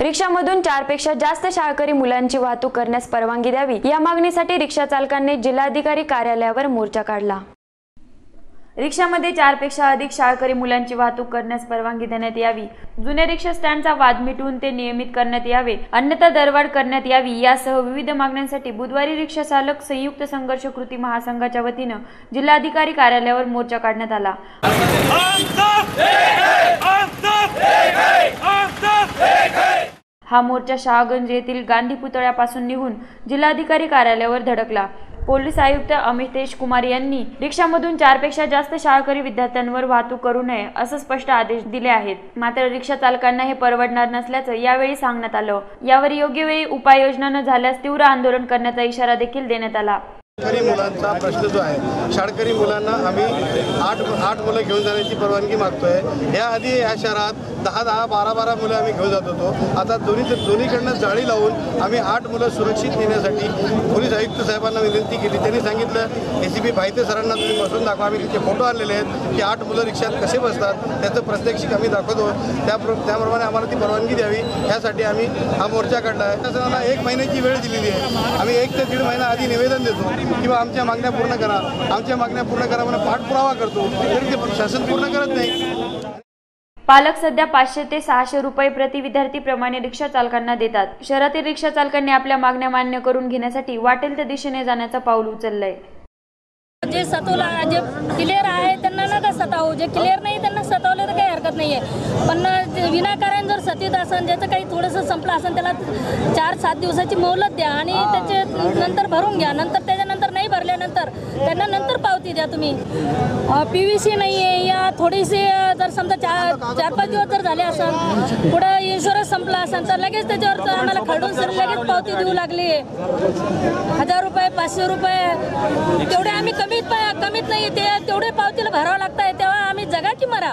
रिक्षामधून चारपेक्षा जास्त शाळकरी मुलांची वाहतूक करण्यास परवानगी द्यावी. या मागणीसाठी रिक्षा चालकांनी जिल्हाधिकारी कार्यालयावर मोर्चा काढला. रिक्षामध्ये चारपेक्षा अधिक शाळकरी मुलांची वाहतूक करण्यास परवानगी देण्यात यावी. जुन्या रिक्षा स्टँडचा वाद मिटवून ते नियमित करण्यात यावे. अन्यथा दरवाढ करण्यात यावी यासह विविध मागण्यांसाठी बुधवारी रिक्षा चालक संयुक्त संघर्ष कृती महासंघाच्या वतीनं जिल्हाधिकारी कार्यालयावर मोर्चा काढण्यात आला. हा मोर्चा शहागंज येथील गांधी पुतळ्यापासून निघून जिल्हाधिकारी कार्यालयावर धडकला. पोलीस आयुक्त अमितेश कुमार यांनी रिक्षामधून चारपेक्षा जास्त शाळकरी विद्यार्थ्यांवर वाहतूक करू नये असं स्पष्ट आदेश दिले आहेत. मात्र रिक्षा चालकांना हे परवडणार नसल्याचं यावेळी सांगण्यात आलं. यावर योग्य वेळी उपाययोजना न झाल्यास तीव्र आंदोलन करण्याचा इशारा देखील देण्यात आला. शाळकरी मुलांचा प्रश्न जो आहे शाळकरी मुलांना आम्ही आठ आठ मुलं घेऊन जाण्याची परवानगी मागतोय. याआधी या शहरात दहा दहा बारा बारा मुलं आम्ही घेऊन जात होतो. आता दोन्ही दोन्हीकडनं जाळी लावून आम्ही आठ मुलं सुरक्षित नेण्यासाठी पोलीस आयुक्त साहेबांना विनंती केली. त्यांनी सांगितलं ए सी पी भाईते सरांना तुम्ही बसून दाखवा. आम्ही तिथे फोटो आणलेले आहेत की आठ मुलं रिक्षात कसे बसतात त्याचं प्रत्यक्षिक आम्ही दाखवतो. त्याप्र त्याप्रमाणे आम्हाला ती परवानगी द्यावी. यासाठी आम्ही हा मोर्चा काढला आहे. शासनाला एक महिन्याची वेळ दिलेली आहे. आम्ही एक ते दीड महिना आधी निवेदन देतो. किंवा आमच्या मागण्या पूर्ण करा. आमच्या मागण्या पूर्ण करा म्हणून पाठपुरावा करतो. तरी ते शासन पूर्ण करत नाही. पालक सध्या पाचशे ते सहाशे रुपये प्रति विद्यार्थी प्रमाणे रिक्षा चालकांना देतात. शहरातील रिक्षा चालकांनी आपल्या मागण्या मान्य करून घेण्यासाठी वाटेल त्या दिशेने जाण्याचं पाऊल उचललंय. जे सतवला जे क्लिअर आहे त्यांना नका सतावू. जे क्लिअर नाही त्यांना सतावलं तर काही हरकत नाही आहे पण विनाकारण जर सतीत असन ज्याचं काही थोडंसं संपलं असेल त्याला चार सात दिवसाची मोहलत द्या आणि त्याचे नंतर भरून घ्या. नंतर त्याच्यानंतर नंतर त्यांना नंतर पावती द्या तुम्ही. पी व्ही सी नाही आहे या थोडीशी जर समजा चार चार पाच दिवस जर झाले असं पुढं इन्शुरन्स संपला असेल तर लगेच त्याच्यावर तर आम्हाला खडून सर लगेच पावती देऊ लागली. हजार रुपये पाचशे रुपये तेवढे आम्ही कमीत कमीत नाही ते तेवढे पावतीला भरावं लागतंय तेव्हा आम्ही जगा की मरा.